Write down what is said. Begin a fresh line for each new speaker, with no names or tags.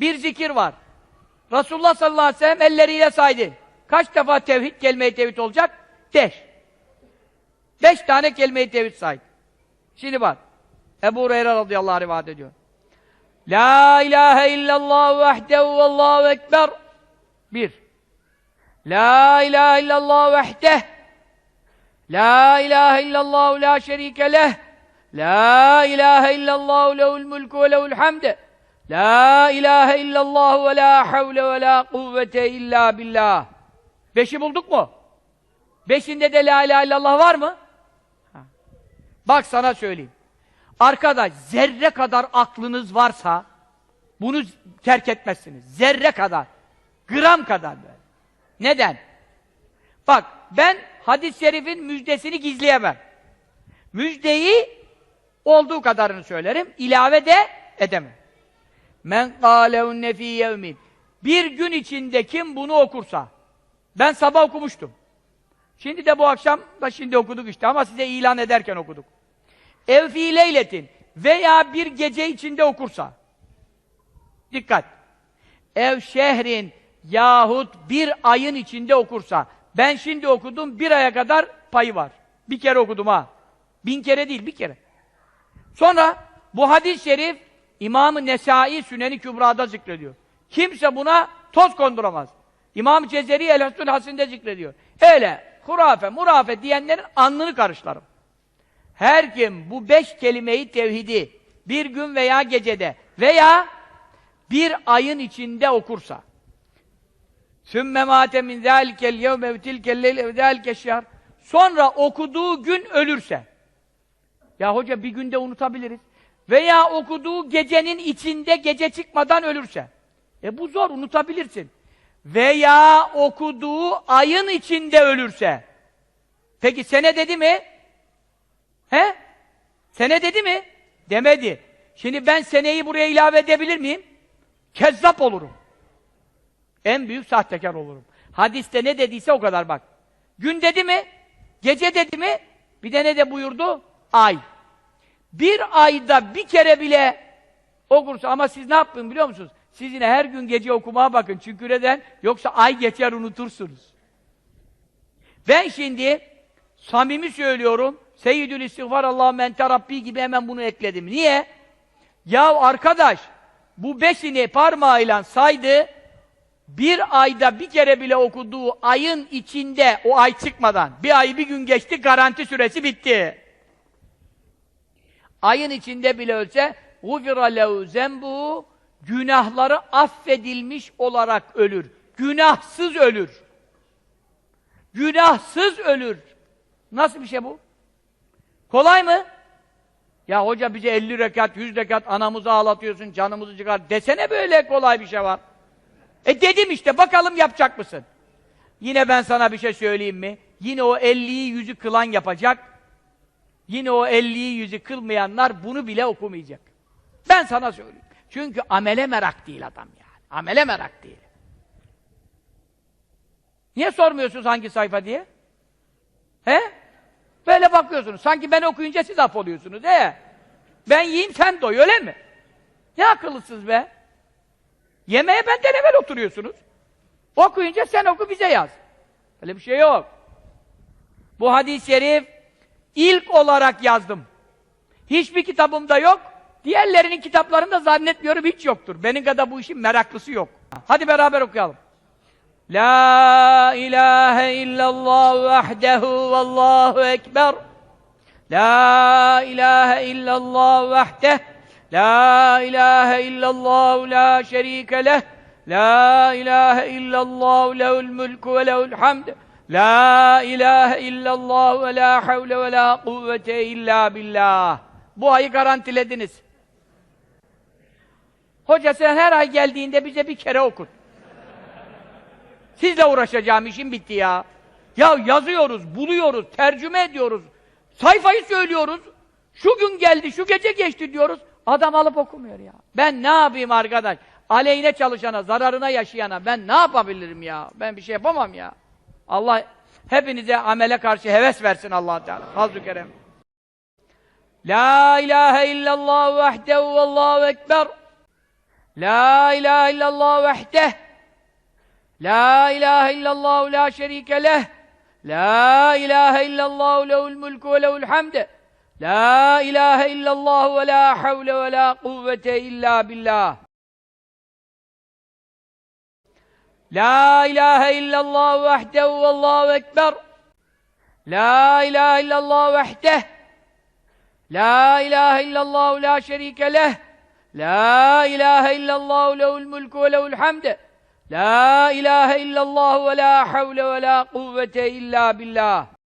Bir zikir var. Resulullah sallallahu aleyhi ve sellem elleriyle saydı. Kaç defa tevhid, kelime-i tevhid olacak? Beş. Beş tane kelime-i tevhid saydı. Şimdi bak. Ebu Hureyre radıyallahu anh rivayet ediyor. La ilahe illallah vahdehu vallahu ekber. Bir. La ilahe illallah vahdeh. La ilahe illallah la şerike leh. La ilahe illallah lehul mulku ve lehul hamd. La ilahe illallah ve la havle ve la kuvvete illa billah. Beşi bulduk mu? Beşinde de la ilahe illallah var mı? Bak sana söyleyeyim. Arkadaş zerre kadar aklınız varsa bunu terk etmezsiniz. Zerre kadar. Gram kadar böyle. Neden? Bak ben hadis-i şerifin müjdesini gizleyemem. Müjdeyi olduğu kadarını söylerim. ilave de edemem. Men kâlehunne fî yevmin. Bir gün içinde kim bunu okursa. Ben sabah okumuştum. Şimdi de bu akşam da şimdi okuduk işte ama size ilan ederken okuduk. Ev fî leyletin veya bir gece içinde okursa. Dikkat! Ev şehrin yahut bir ayın içinde okursa. Ben şimdi okudum, bir aya kadar payı var. Bir kere okudum ha. Bin kere değil, bir kere. Sonra bu hadis-i şerif İmam-ı Nesai Süneni Kübra'da zikrediyor. Kimse buna toz konduramaz. İmam Cezeri El-Hasül Hasin'de zikrediyor. Öyle hurafe, murafe diyenlerin alnını karışlarım. Her kim bu beş kelimeyi tevhidi bir gün veya gecede veya bir ayın içinde okursa min zâlikel yevme ve tilkel leyle ve zâlike şehr sonra okuduğu gün ölürse ya hoca bir günde unutabiliriz veya okuduğu gecenin içinde gece çıkmadan ölürse e bu zor unutabilirsin veya okuduğu ayın içinde ölürse peki sene dedi mi? He? Sene dedi mi? Demedi. Şimdi ben seneyi buraya ilave edebilir miyim? Kezzap olurum. En büyük sahtekar olurum. Hadiste ne dediyse o kadar bak. Gün dedi mi? Gece dedi mi? Bir de ne de buyurdu? Ay. Bir ayda bir kere bile okursa ama siz ne yapın biliyor musunuz? Siz yine her gün gece okumaya bakın çünkü neden? Yoksa ay geçer unutursunuz. Ben şimdi samimi söylüyorum Seyyidül İstiğfar Allahümme ente Rabbi gibi hemen bunu ekledim. Niye? Ya arkadaş bu beşini parmağıyla saydı bir ayda bir kere bile okuduğu ayın içinde o ay çıkmadan bir ay bir gün geçti garanti süresi bitti. Ayın içinde bile ölse غُفِرَ لَهُ زَنْبُهُ Günahları affedilmiş olarak ölür. Günahsız ölür. Günahsız ölür. Nasıl bir şey bu? Kolay mı? Ya hoca bize 50 rekat, 100 rekat anamızı ağlatıyorsun, canımızı çıkar. Desene böyle kolay bir şey var. E dedim işte, bakalım yapacak mısın? Yine ben sana bir şey söyleyeyim mi? Yine o 50'yi yüzü kılan yapacak. Yine o 50'yi yüzü kılmayanlar bunu bile okumayacak. Ben sana söyleyeyim. Çünkü amele merak değil adam yani. Amele merak değil. Niye sormuyorsunuz hangi sayfa diye? He? Böyle bakıyorsunuz. Sanki ben okuyunca siz af oluyorsunuz. He? Ben yiyeyim sen doy öyle mi? Ne akıllısınız be? Yemeğe benden evvel oturuyorsunuz. Okuyunca sen oku bize yaz. Öyle bir şey yok. Bu hadis-i şerif ilk olarak yazdım. Hiçbir kitabımda yok. Diğerlerinin kitaplarında zannetmiyorum hiç yoktur. Benim kadar bu işin meraklısı yok. Hadi beraber okuyalım. La ilahe illallah vahdehu vallahu ekber. La ilahe illallah vahdeh. La ilahe illallah la şerike leh. La ilahe illallah lehul mulku ve lehul hamd. La ilahe illallah ve la havle ve la kuvvete illa billah. Bu ayı garantilediniz. Hoca sen her ay geldiğinde bize bir kere okut. Sizle uğraşacağım işim bitti ya. Ya yazıyoruz, buluyoruz, tercüme ediyoruz. Sayfayı söylüyoruz. Şu gün geldi, şu gece geçti diyoruz. Adam alıp okumuyor ya. Ben ne yapayım arkadaş? Aleyhine çalışana, zararına yaşayana ben ne yapabilirim ya? Ben bir şey yapamam ya. Allah hepinize amele karşı heves versin allah Teala. Fazl-ı Kerem. La ilahe illallah vahdehu vallahu ekber. La ilahe illallah vehdeh. La ilahe illallah la şerike leh. La ilahe illallah lehul mulku ve lehul hamd. La ilahe illallah ve la havle ve la kuvvete illa billah. La ilahe illallah vahdehu vallahu ekber. La ilahe illallah vehdeh. La ilahe illallah la şerike leh. La ilahe illallah lehul mulku ve lehul hamd. La ilahe illallah ve la havle ve la kuvvete illa billah.